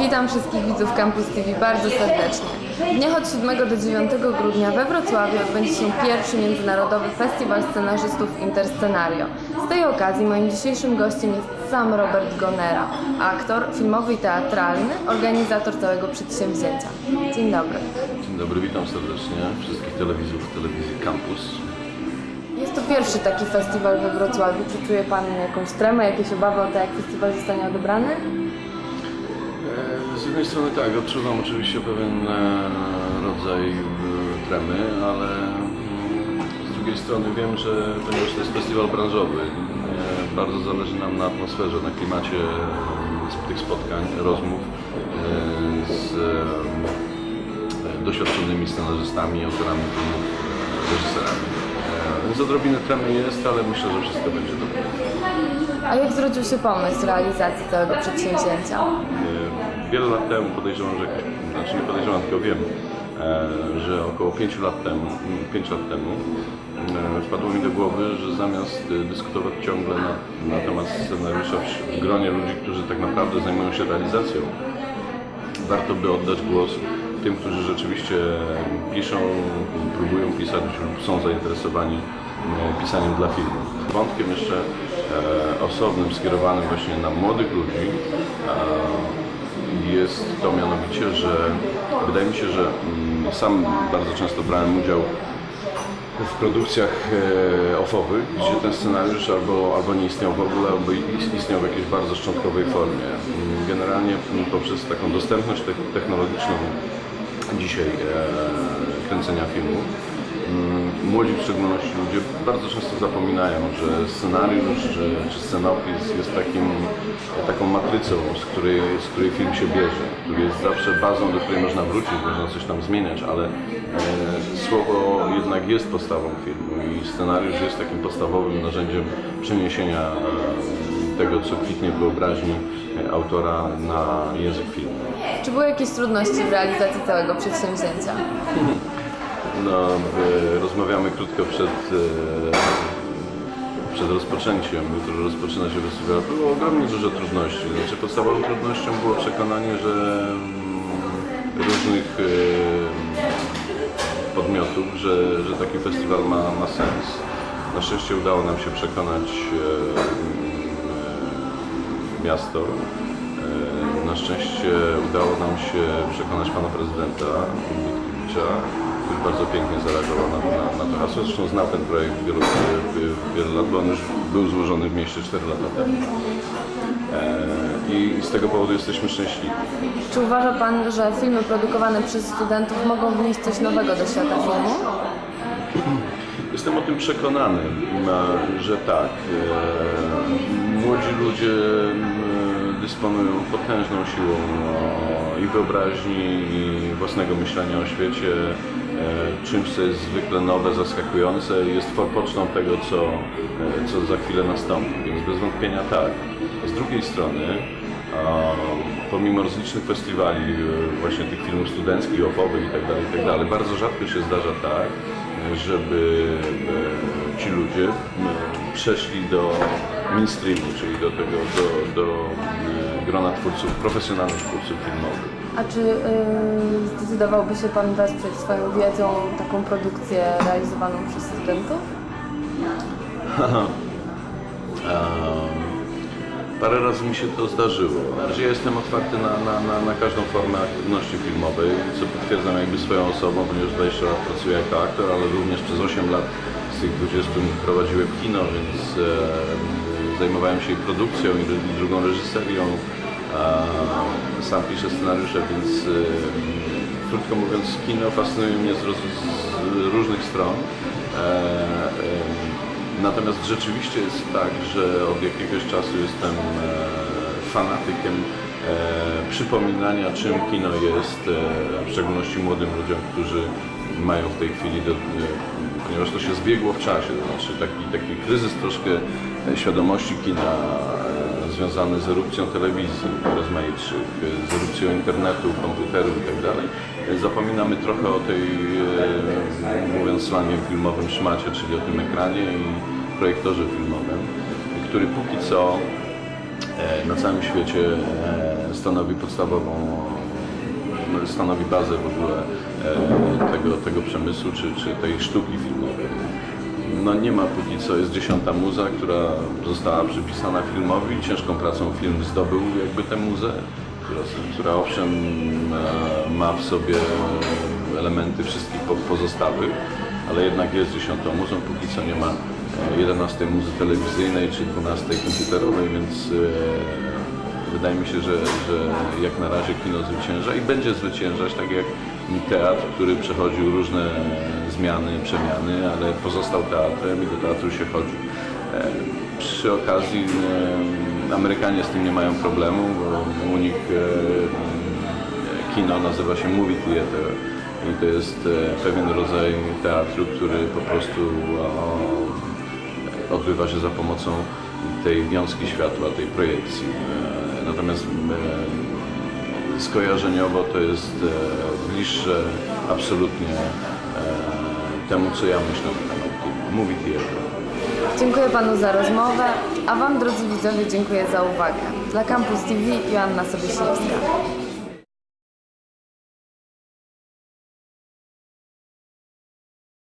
Witam wszystkich widzów Campus TV bardzo serdecznie. W dniach od 7 do 9 grudnia we Wrocławiu odbędzie się pierwszy Międzynarodowy Festiwal Scenarzystów Interscenario. Z tej okazji moim dzisiejszym gościem jest sam Robert Gonera, aktor filmowy i teatralny, organizator całego przedsięwzięcia. Dzień dobry. Dzień dobry, witam serdecznie wszystkich telewizorów telewizji Campus. Jest to pierwszy taki festiwal we Wrocławiu. Czy czuje Pan jakąś tremę, jakieś obawy o to, jak festiwal zostanie odebrany? Z jednej strony tak, odczuwam oczywiście pewien e, rodzaj e, tremy, ale mm, z drugiej strony wiem, że ponieważ to jest festiwal branżowy, e, bardzo zależy nam na atmosferze, na klimacie tych spotkań, rozmów z doświadczonymi scenarzystami, autorami filmów, reżyserami. Więc odrobinę tremy jest, ale myślę, że wszystko będzie dobrze. A jak zrodził się pomysł realizacji całego przedsięwzięcia? Wiele lat temu podejrzewam, że, znaczy nie podejrzewam, tylko wiem, e, że około 5 lat temu, 5 lat temu e, wpadło mi do głowy, że zamiast e, dyskutować ciągle na, na temat scenariusza w gronie ludzi, którzy tak naprawdę zajmują się realizacją, warto by oddać głos tym, którzy rzeczywiście piszą, próbują pisać lub są zainteresowani pisaniem dla filmu. Wątkiem jeszcze osobnym, skierowanym właśnie na młodych ludzi jest to mianowicie, że wydaje mi się, że mm, sam bardzo często brałem udział w produkcjach e, ofowych, gdzie ten scenariusz albo, albo nie istniał w ogóle, albo is- istniał w jakiejś bardzo szczątkowej formie. Mm, Generalnie mm, poprzez taką dostępność te- technologiczną dzisiaj e, kręcenia filmu, młodzi w szczególności ludzie bardzo często zapominają, że scenariusz czy, czy scenopis jest takim, taką matrycą, z której, z której film się bierze, który jest zawsze bazą, do której można wrócić, można coś tam zmieniać, ale e, słowo jednak jest podstawą filmu i scenariusz jest takim podstawowym narzędziem przeniesienia e, tego, co kwitnie w wyobraźni e, autora na język filmu. Czy były jakieś trudności w realizacji całego przedsięwzięcia? No, e, rozmawiamy krótko przed, e, przed rozpoczęciem. Jutro rozpoczyna się festiwal. Było ogromnie dużo trudności. Znaczy, podstawową trudnością było przekonanie, że mm, różnych e, podmiotów, że, że taki festiwal ma, ma sens. Na szczęście udało nam się przekonać e, miasto. Na szczęście udało nam się przekonać pana prezydenta Witkiewicza, który bardzo pięknie zareagował na, na, na to hasło. Zresztą znał ten projekt wielu, wielu, lat, bo on już był złożony w mieście 4 lata temu. E, I z tego powodu jesteśmy szczęśliwi. Czy uważa Pan, że filmy produkowane przez studentów mogą wnieść coś nowego do świata filmu? Jestem o tym przekonany, że tak. E, Młodzi ludzie dysponują potężną siłą o, i wyobraźni, i własnego myślenia o świecie, czymś, co jest zwykle nowe, zaskakujące jest forpocztą tego, co, e, co za chwilę nastąpi. Więc bez wątpienia tak. Z drugiej strony, pomimo rozlicznych festiwali, e, właśnie tych filmów studenckich, ofowych itd., itd., bardzo rzadko się zdarza tak, żeby e, ci ludzie e, przeszli do mainstreamu, czyli do tego, do, do e, grona twórców, profesjonalnych twórców filmowych. A czy yy, zdecydowałby się Pan wesprzeć swoją wiedzą taką produkcję realizowaną przez studentów? Parę razy mi się to zdarzyło. Znaczy, ja jestem otwarty na, na, na, na każdą formę aktywności filmowej, co potwierdzam jakby swoją osobą, ponieważ 20 lat pracuję jako aktor, ale również przez 8 lat z tych 20 prowadziłem kino, więc e, zajmowałem się i produkcją, i drugą reżyserią. Sam piszę scenariusze, więc krótko mówiąc, kino fascynuje mnie z, różnych stron. E, Natomiast rzeczywiście jest tak, że od jakiegoś czasu jestem e, fanatykiem e, przypominania, czym kino jest, w szczególności młodym ludziom, którzy mają w tej chwili, do, ponieważ to się zbiegło w czasie, to znaczy taki, taki kryzys troszkę świadomości kina e, związany z erupcją telewizji rozmaitszych, e, z erupcją internetu, komputerów itd. E, Zapominamy trochę o tej, e, mówiąc slangiem filmowym, szmacie, czyli o tym ekranie i projektorze filmowym, który póki co e, na całym świecie e, stanowi podstawową, no, stanowi bazę w ogóle tego, tego przemysłu czy, czy tej sztuki filmowej. No nie ma póki co, jest dziesiąta muza, która została przypisana filmowi. Ciężką pracą film zdobył jakby tę muzę, która, która owszem e, ma w sobie elementy wszystkich po- pozostałych, ale jednak jest dziesiątą muzą. Póki co nie ma e, 11 muzy telewizyjnej czy 12 komputerowej, więc e, wydaje mi się, że, że jak na razie kino zwycięża i będzie zwyciężać, tak jak teatr, który przechodził różne zmiany, przemiany, ale pozostał teatrem i do teatru się chodzi. E, Przy okazji Amerykanie z tym nie mają problemu, bo u nich e, kino nazywa się movie theater i to jest e, pewien rodzaj teatru, który po prostu odbywa się za pomocą tej wiązki światła, tej projekcji. Natomiast skojarzeniowo to jest bliższe absolutnie temu, co ja myślę na temat kina. Movie theater. Dziękuję Panu za rozmowę, a Wam drodzy widzowie dziękuję za uwagę. Dla Campus TV Joanna Sobieśniewska.